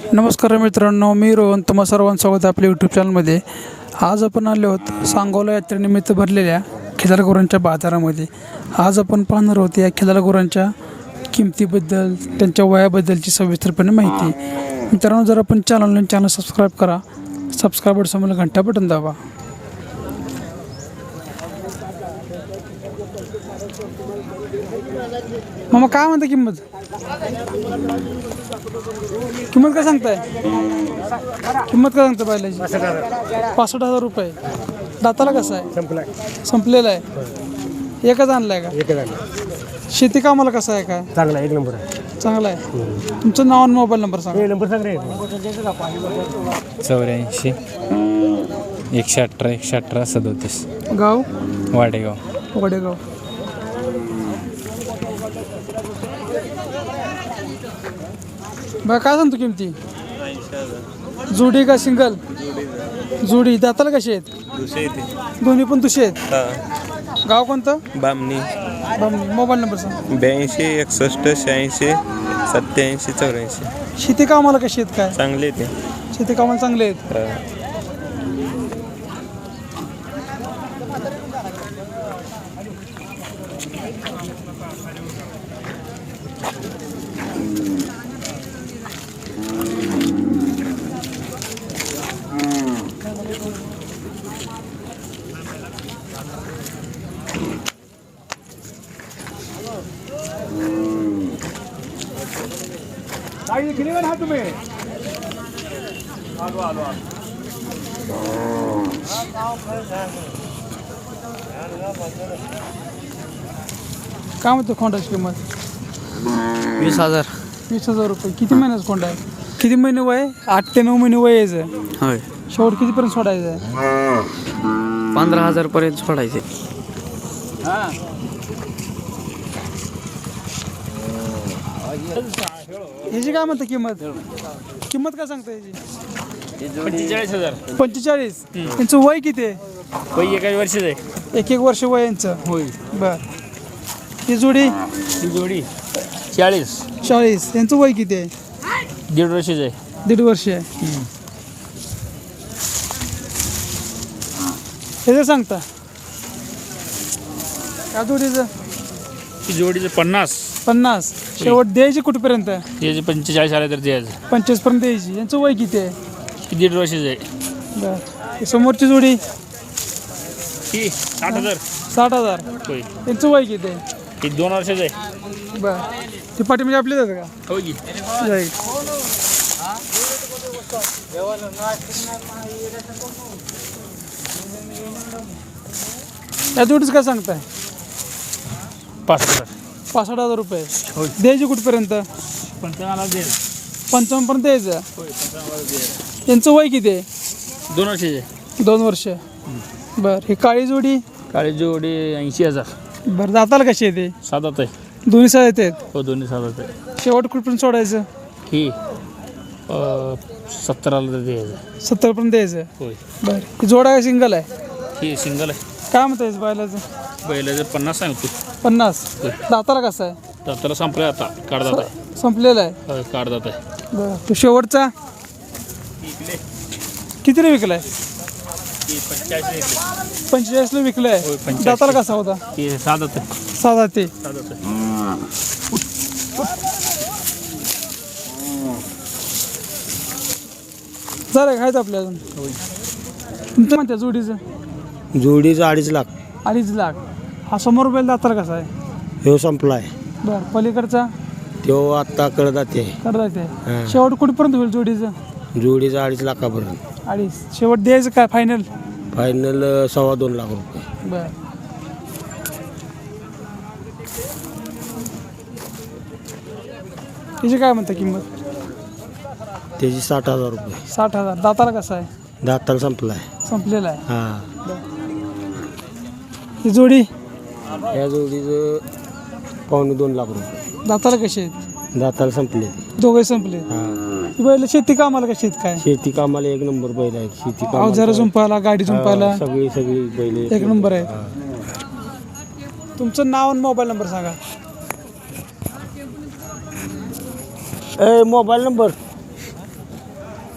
नमस्कार मित्रांनो मी रोहन. तुम्हा सर्वांचं स्वागत आपल्या यूट्यूब चॅनलमध्ये आज आपण आलो आहोत सांगोला यात्रेनिमित्त भरलेल्या खिलार गुरांच्या बाजारामध्ये. आज आपण पाहणार आहोत या खिलार गुरांच्या किमतीबद्दल त्यांच्या वयाबद्दलची सविस्तरपणे माहिती. मित्रांनो जर आपण चॅनल चॅनल सबस्क्राईब करा. सबस्क्राईबर समोर घंटा बटन दाबा. मामा काय म्हणता किंमत? किंमत काय सांगताय? किंमत काय सांगता बैलाची? पासष्ट हजार रुपये. दाताला कसं आहे? संपला संपलेला आहे. एकच आणलाय का? एकच शेती कामाला कसं आहे काय? चांगला एक नंबर आहे. चांगलं आहे. तुमचं नाव आणि मोबाईल नंबर सांगा. हे नंबर सांग रे. चौऱ्याऐंशी एकशे अठरा एकशे अठरा सदोतीस. गाव? वाडेगाव. वडेगाव. बघा काय सांगतो किमती? जोडी का सिंगल? जोडी. दाताला कशी आहेत? दोन्ही पण तुझे आहेत? गाव कोणतं? बामणी. बामणी. मोबाईल नंबर सांग. ब्याऐंशी एकसष्ट शहाऐंशी सत्याऐंशी चौऱ्याऐंशी. शेती कामाला कशी आहेत काय? चांगले ते. शेती कामाला चांगले आहेत? हा. आइए गिरेगा ना तुम्हें आलो आलो आलो काय म्हणतो खोंडाची किंमत? वीस हजार. वीस हजार रुपये. किती महिन्याचा खोंडा आहे? किती महिने वय? आठ ते नऊ महिने वय यायचं होय. शेवट कितीपर्यंत सोडायचं आहे? पंधरा हजार पर्यंत सोडायचे. ह्याची काय म्हणता किंमत? किंमत काय सांगता याची पंचेचाळीस हजार. पंचेचाळीस. यांचं वय किती आहे? पै एका वर्षाचं आहे. एक एक वर्ष वय यांचं. होय. बर. ही जोडी? ही. जोडी. चाळीस. चाळीस. यांचं वय किती आहे? दीड वर्षाचं आहे. दीड वर्ष आहे. ह्याचं सांगता. या जोडीचं? ही जोडीचं पन्नास. पन्नास. शेवट द्यायची कुठपर्यंत? याचे पंचेचाळीस आले तर द्यायचं. पंचवीसपर्यंत द्यायची. यांचं वय किती आहे? ही दीड वर्षाचं आहे. बर. ही समोरची जोडी? ही साठ हजार. साठ हजार. होय. यांचं वय किती आहे? ही दोन वर्षाचं आहे. बर. ती पाठी म्हणजे आपली जातं का? होय की. जाईल. या जोडीच काय सांगताय? पाच हजार पासष्ट हजार रुपये. द्यायची कुठपर्यंत? दे. पंचावन्न पर्यंत द्यायचं? होय पंचावन्नला दे. यांचं वय किती आहे? दोन वर्षाचे दोन वर्ष. बर ही काळी जोडी? काळी जोडी ऐंशी हजार. बरं जाताला कशी येते साधात आहे. दोन्ही साईड येतात हो दोन्ही साधात आहे. शेवट कुठपर्यंत सोडायचं? ही अं, सत्तराला तर द्यायचं. सत्तरपर्यंत द्यायचं? होय. बरं ही जोडा आहे सिंगल आहे? ही सिंगल आहे. काय म्हणता याचं बायलाचं पहिल्याचं पन्नास सांगतो. पन्नास. दाताला कसं आहे? तर त्याला संपलं आता. काढदात आहे संपलेला आहे? होय काढदात आहे. बरं तो शेवटचा? कितीला विकलाय? पंचेचाळीसला विकलाय होय, 45. दाताला कसा होता? साधत आहे साधा ते. साधत आहे जरा खायचं आपल्या अजून? तुमचं म्हणत्या जोडीचं? जोडीचं अडीच लाख. अडीच लाख. हा समोर रुपयाला दाताला कसा आहे? ह्यो संपलाय. बरं पलीकडचा? तो आत्ता कळत जाते. करता येते. शेवट कुठपर्यंत होईल जोडीचं? जोडीचं अडीच लाखापर्यंत. अडीच शेवट द्यायचं काय फायनल फायनल सव्वा दोन लाख रुपये. बर. त्याची काय म्हणता किंमत? त्याची साठ हजार रुपये. साठ हजार. दाताला कसा आहे? दाताला संपलाय. संपलेला आहे? हां. ही जोडी? या जोडीचं पावणे दोन लाख रुपये. दाताला कशी आहेत? दाताला संपले. दोघे संपले. हां. बैल शेती कामाला कशी आहेत काय? शेती कामाला एक नंबर बैल आहेत. शेती अवजारं झुंपायला गाडी झुंपायला. सगळी सगळी बैल एक नंबर आहे. तुमचं नाव आणि मोबाईल नंबर सांगा. ए मोबाईल नंबर.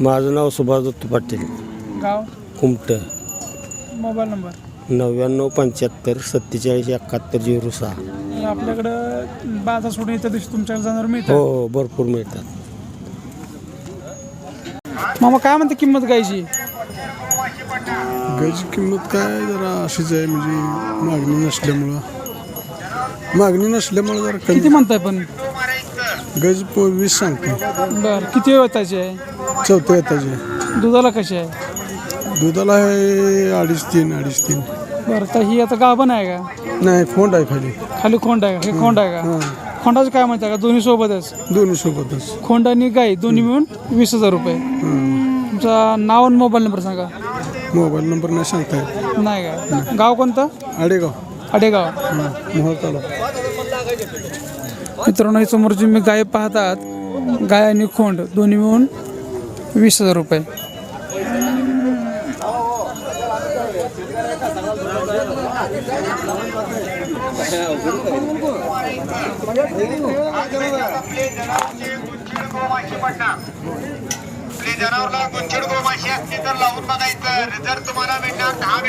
माझं नाव सुभाष दत्त पाटील. गाव? कुमट. Mobile number. नव्याण्णव पंच्याहत्तर सत्तेचाळीस एकाहत्तर झिरो सहा. आपल्याकडं बाजार सोडून इतर दिवशी तुमच्याकडे जाणार हो मिळतं हो भरपूर मिळतात. मामा काय म्हणते किंमत गायची? गायची किंमत काय जरा अशीच आहे म्हणजे मागणी नसल्यामुळं. मागणी नसल्यामुळं जरा किती कमी म्हणताय पण? गज वीस सांगतो. बरं किती वेताची आहे? चौथ्या येताचे दुधाला कशी आहे? दुधाला आहे अडीच तीन अडीच तीन. बरं तर ही आता गाभण आहे का? नाही फोंड आहे खाली. खाली खोंड आहे का? हे खोंड आहे का? खोंडाचं काय म्हणताय का? दोन्ही सोबतच? दोन्ही सोबतच. खोंड आणि गाई दोन्ही मिळून वीस हजार रुपये. तुमचा नाव आणि मोबाईल नंबर सांगा. मोबाईल नंबर नाही सांगता येत. नाही का? गाव कोणतं? आडेगाव. अडेगाव तालुका. मित्रांनो हे समोर जी मी गाय पाहतात. गाय आणि खोंड दोन्ही मिळून वीस हजार रुपये. जनावरला गुंचड गोमाशी असते तर लावून बघायचं रिझल्ट तुम्हाला मिळणार दहा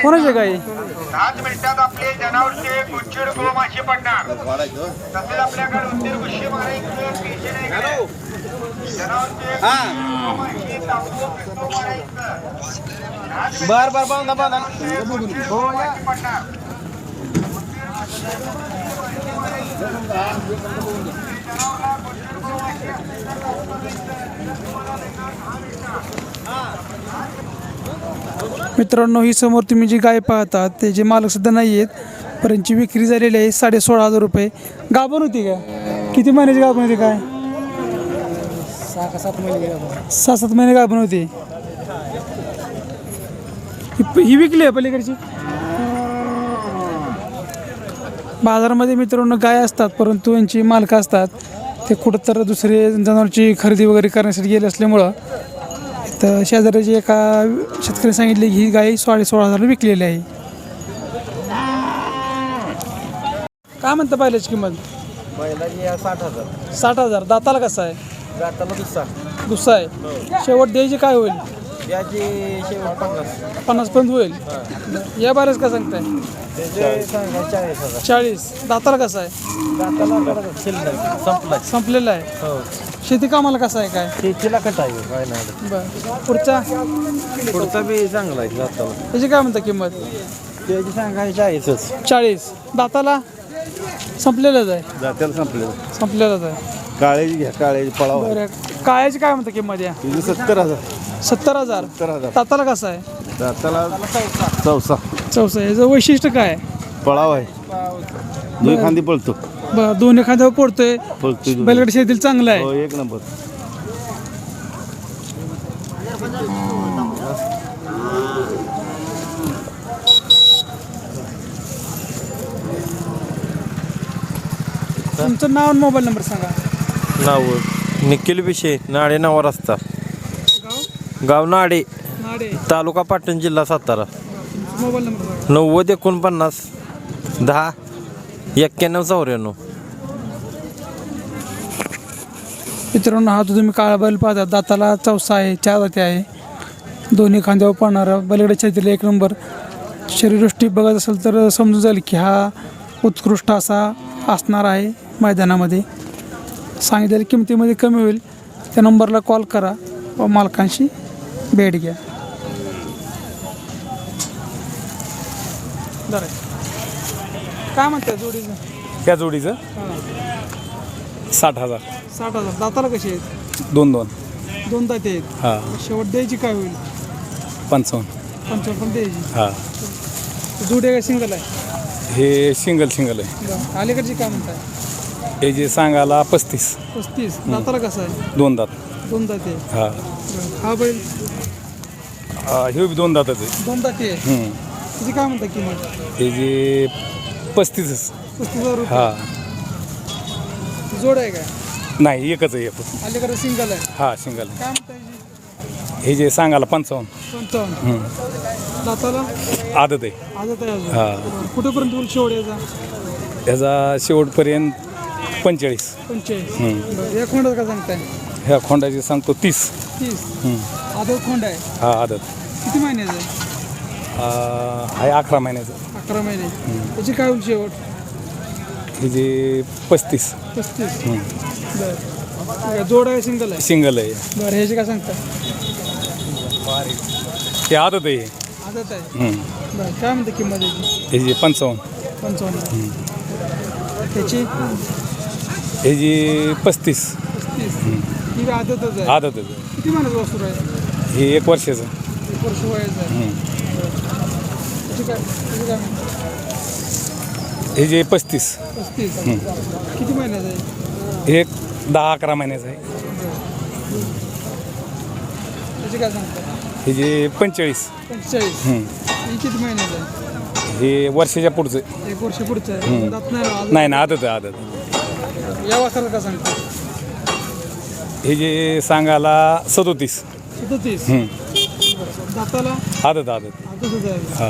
दहाच मिनिटात आपले जनावरचे गुंचड गोमाशी पडणार. तसेच आपल्याकडे उंदीर गुशी मारायचं बर बर बांधा बांधा मित्रांनो ही समोर तुम्ही जी गाय पाहता ते जे मालक सुद्धा नाही आहेत परंतु विक्री झालेली आहे साडे सोळा हजार रुपये. गाभण होती का? किती महिन्याची गाभण होती काय? सहा सात महिने गाभण होती ही- ही विकली आहे पलीकडची? बाजारामध्ये मित्रांनो गाय असतात परंतु यांची मालकं असतात. ते कुठं तर दुसरे जनावरची खरेदी वगैरे करण्यासाठी गेले असल्यामुळं तर शेजाऱ्याची एका शेतकरी सांगितले की ही गाय साडे सोळा हजार विकलेली आहे. काय म्हणता पाहिल्याची किंमत? साठ हजार. साठ हजार. दाताला कसा आहे? जाताना दुसरा. दुसरा आहे. शेवट द्यायची काय होईल? याची शेवट पन्नास. पन्नास पर्यंत होईल या बारेच का सांगताय? त्याचे सांगा चाळीस हजार. चाळीस. दाताला कसा आहे? जाताना शिल्लक संपलाय. संपलेला आहे. हो. शेती कामाला कसा आहे काय? शेतीला कट आहे? काय नाही. बरं. पुढचा? पुढचा बी चांगला आहे जाताना. त्याची काय म्हणता किंमत? त्याची सांगायची चाळीसच. चाळीस. दाताला संपलेलंच आहे. जात्याला संपलं संपलेलंच आहे. काळेजी घ्या काळेजी पळाव. बरं. काळ्याची काय म्हणता किंमत या? तुझी सत्तर हजार. सत्तर हजार. सत्तर हजार. दाताला कसं आहे? जाताला चौसा. चौसा. याचं वैशिष्ट्य काय आहे? पळाव आहे. दुई खांदी पळतो. ब- दोन एखाद्यावर पडतोय पळतोय. बैलगाडी शेतील चांगलं हो आहे एक नंबर. तुमचं नाव आणि मोबाईल नंबर सांगा. नाव निखिल विषय नाडे नावा रस्ता. गाव? गाव नाडे. तालुका पाटण जिल्हा सातारा. मोबाईल नंबर सांगा नव्वद एकोणपन्नास दहा एक्क्याण्णव चौऱ्याण्णव. मित्रांनो हा जो तुम्ही काळा बैल पाहता दाताला चौसा आहे चार दाते आहे. दोन्ही खांद्यावर पाहणारा बैलगाडी शेतीला एक नंबर. शरीरदृष्टी बघत असेल तर समजून जाईल की हा उत्कृष्ट असा असणार आहे मैदानामध्ये. सांगितलेल्या किमतीमध्ये कमी होईल त्या नंबरला कॉल करा व मालकांशी भेट घ्या. काय म्हणताय जोडीचं? त्या जोडीचं? साठ हजार. साठ हजार. दाताला कसे आहेत? दोन दोन. दोन दाते आहेत. हां. शेवट द्यायची काय होईल? पंचावन्न. पंचावन्न पण द्यायची. हां. जुडे काय सिंगल आहे? हे सिंगल सिंगल आहे. अलीकडची काय म्हणताय? हे जे सांगायला पस्तीस. पस्तीस. दाताला कसं आहे? दोन दात. दोन दाते हां. बरं. हा बैल? हा, हे बी दोन दाताच आहे. दोन दाते आहे? हम्म. काय म्हणता किंमत? हे जे पस्तीसच. पस्तीस हजार रुपये. हां. जोड आहे काय नाही एकच आहे एक अलीकडे सिंगल आहे. हां सिंगल काय म्हणता याची? हे जे सांगायला पंचावन्न. पंचावन्न. हम्म. दाताला? आदत आहे. आजच आहे अजून. हां. बरं. कुठेपर्यंत होईल शेवट याचा? त्याचा शेवटपर्यंत पंचेचाळीस पंचेचाळीस हम्म. बरं या खोंडाचं काय सांगताय? ह्या खोंडाची सांगतो तीस. तीस. आदत खोंड आहे? हा आदत. किती महिन्याचं आहे? अकरा महिन्याचं. अकरा महिने. त्याची काय होईल शेवट? हे जे पस्तीस. पस्तीस बरं. ठीक आहे. जोड आहे सिंगल आहे? सिंगल आहे. बरं ह्याची काय सांगता हे आदत आहे. आदत आहे? हम्म. बरं काय म्हणते किंमत याची? हे जे पंचावन्न. पंचावन्न त्याची? हे जे पस्तीस. ही आदतच आहे. आदत आहे. किती महिन्याचं वस्तू आहे हे एक वर्षाचं. एक वर्ष वयाचं आहे. हम्म. त्याची काय त्याची काय म्हणते? हे जे पस्तीस. पस्तीस. किती महिन्याचं आहे? हे एक दहा अकरा महिन्याचं आहे. त्याची काय सांगता? हे जे पंचेचाळीस. ही किती महिन्याचं आहे? हे वर्षाच्या पुढचं आहे. एक वर्ष पुढचं आहे. दात नाही ना, नाही ना आदत आहे आदत. या वासाला का सांगता? हे जे सांगायला सदोतीस. सदतीस? हम्म. दाताला? आदत आदत. हा?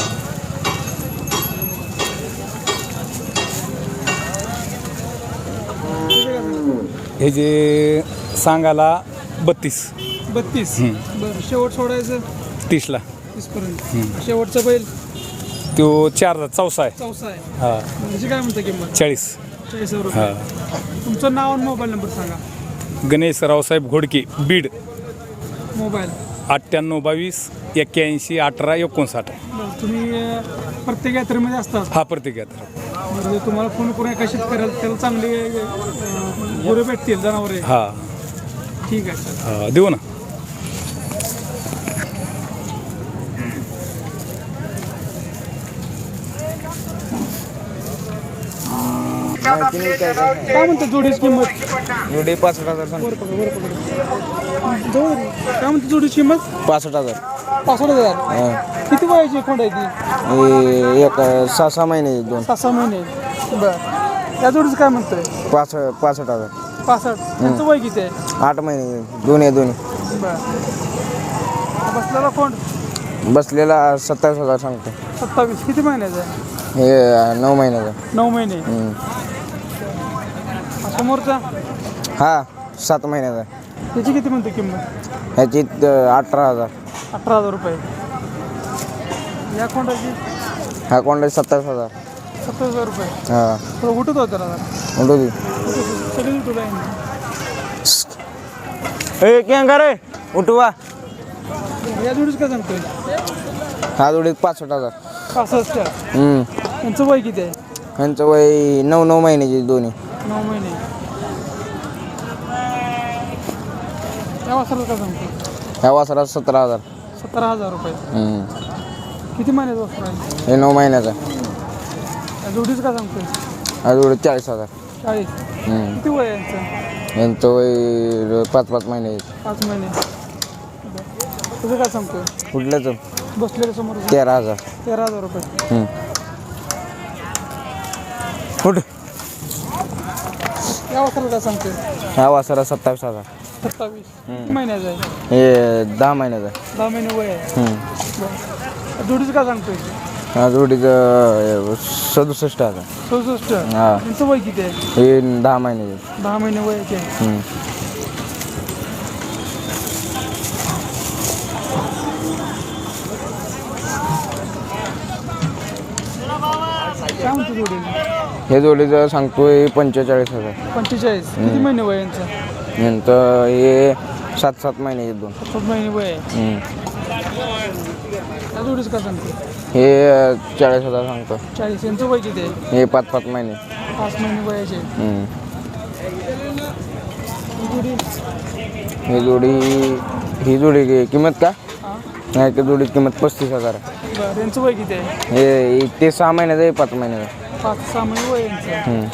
हे जे सांगायला बत्तीस. बत्तीस? बरं शेवट सोडायचं? तीसला. तीसपर्यंत. शेवटचा बैल? तो चार चौसा आहे. चौसा आहे. हा. त्याची काय म्हणता किंमत? चाळीस. चाळीस हजार हा. तुमचं नाव आणि मोबाईल नंबर सांगा. गणेश रावसाहेब घोडके बीड. मोबाईल. अठ्ठ्याण्णव बावीस एक्क्याऐंशी अठरा एकोणसाठ. बरं तुम्ही अं, प्रत्येक यात्रेमध्ये असतात हा प्रत्येक यात्रा. म्हणजे तुम्हाला फोन करून एका शेतकऱ्याला त्याला चांगले अं, गुरं भेटतील जनावरे. हा. ठीक आहे सर. हा देऊ ना. काय म्हणतो जोडीची किंमत? जोडी पासष्ट हजार सांग वर पकड वर पकड जवळ रे. काय म्हणतो जोडीची किंमत? पासष्ट हजार. पासष्ट हजार? किती वयाची खोंड आहे ती? हे एक सहा सहा महिने दोन. सहा सहा महिने बरं. या जोडीचं काय म्हणतोय? पासष्ट पासष्ट हजार. पासष्ट. त्यांचं वय किती आहे? आठ महिने दोन्ही दोन्ही. बरं. बसलेला कोण? बसलेला सत्तावीस हजार सांगतो. सत्तावीस. किती महिन्याचा आहे? हे नऊ महिन्याचा नऊ महिने. हम्म. समोरचा? हा सात महिन्याचा. त्याची किती म्हणते किंमत? ह्याची अठरा हजार. अठरा हजार रुपये. या कोंडाची? हा कोणता सत्तावीस हजार. सत्तावीस हजार रुपये. हा. थोडं उठत होतं म्हणतो सगळी तुला ए रे उठवा या जोडीच काय सांगतोय? हा जोडीत पासष्ट हजार. पासष्ट. हम्म. त्यांचं वय किती आहे? ह्यांचं वय नऊ नऊ महिन्याची दोन्ही. नऊ महिने. त्या वासाला काय सांगतो? ह्या वासरात सतरा हजार. सतरा हजार रुपये. हम्म. किती महिन्याचं वस्त्र आहे? हे नऊ महिन्याचा. या जोडीच काय सांगतोय? जोडीत चाळीस हजार. चाळीस. हम्म. किती वय आहे यांचं? यांचं वय पाच पाच महिने पाच महिने. बरं. तुझं काय सांगतोय? कुठल्याच? बसलेल्या समोर तेरा हजार. तेरा हजार रुपये. हम्म. ह्या वासरा सत्तावीस हजार. सत्तावीस. किती महिन्याचं आहे हे दहा महिन्याचा दहा महिने वय आहे. बरं. जोडीचं काय सांगतोय? जोडीचं सदुसष्ट हजार. चौसष्ट हा. त्यांचं वय किती आहे? हे दहा महिन्याचे दहा महिने वयाचे आहे. हम्म. हे जोडीचं सांगतोय पंचेचाळीस हजार. पंचेचाळीस. किती महिने वय यांचं? नंतर हे सात सात महिन्याचे दोन. सात महिने वय आहे. हम्म. त्या जोडीचं काय सांगतो हे चाळीस हजार सांगतो चाळीस. यांचं वय किती आहे? हे पाच पाच महिने. पाच महिने वयाचे. हम्म. ही जोडी? ही जोडी ही जोडी कि- किंमत का हा? नाही त्या जोडीची किंमत पस्तीस हजार आहे. बरं यांचं वय किती आहे? हे ते सहा महिन्याचं आहे पाच महिन्याचं पाच सहा महिने वय यांचं हम्म.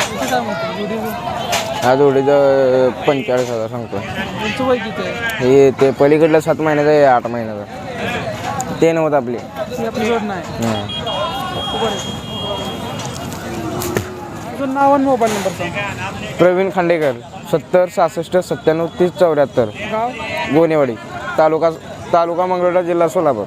किती काय म्हणतो जोडीचं पंचेचाळीस हजार सांगतो यांचं वय किती आहे? हे ते पलीकडलं सात महिन्याचं आहे आठ महिन्याचं. ते नव्हतं आपले. ती आपली जोड नाही. हम्म. बरं आहे. तुझं नाव आणि मोबाईल नंबर सांग. प्रवीण खांडेकर सत्तर सहासष्ट सत्त्याण्णव तीस चौऱ्याहत्तर. गाव? गोनेवाडी तालुका तालुका मंगळवेढा जिल्हा सोलापूर.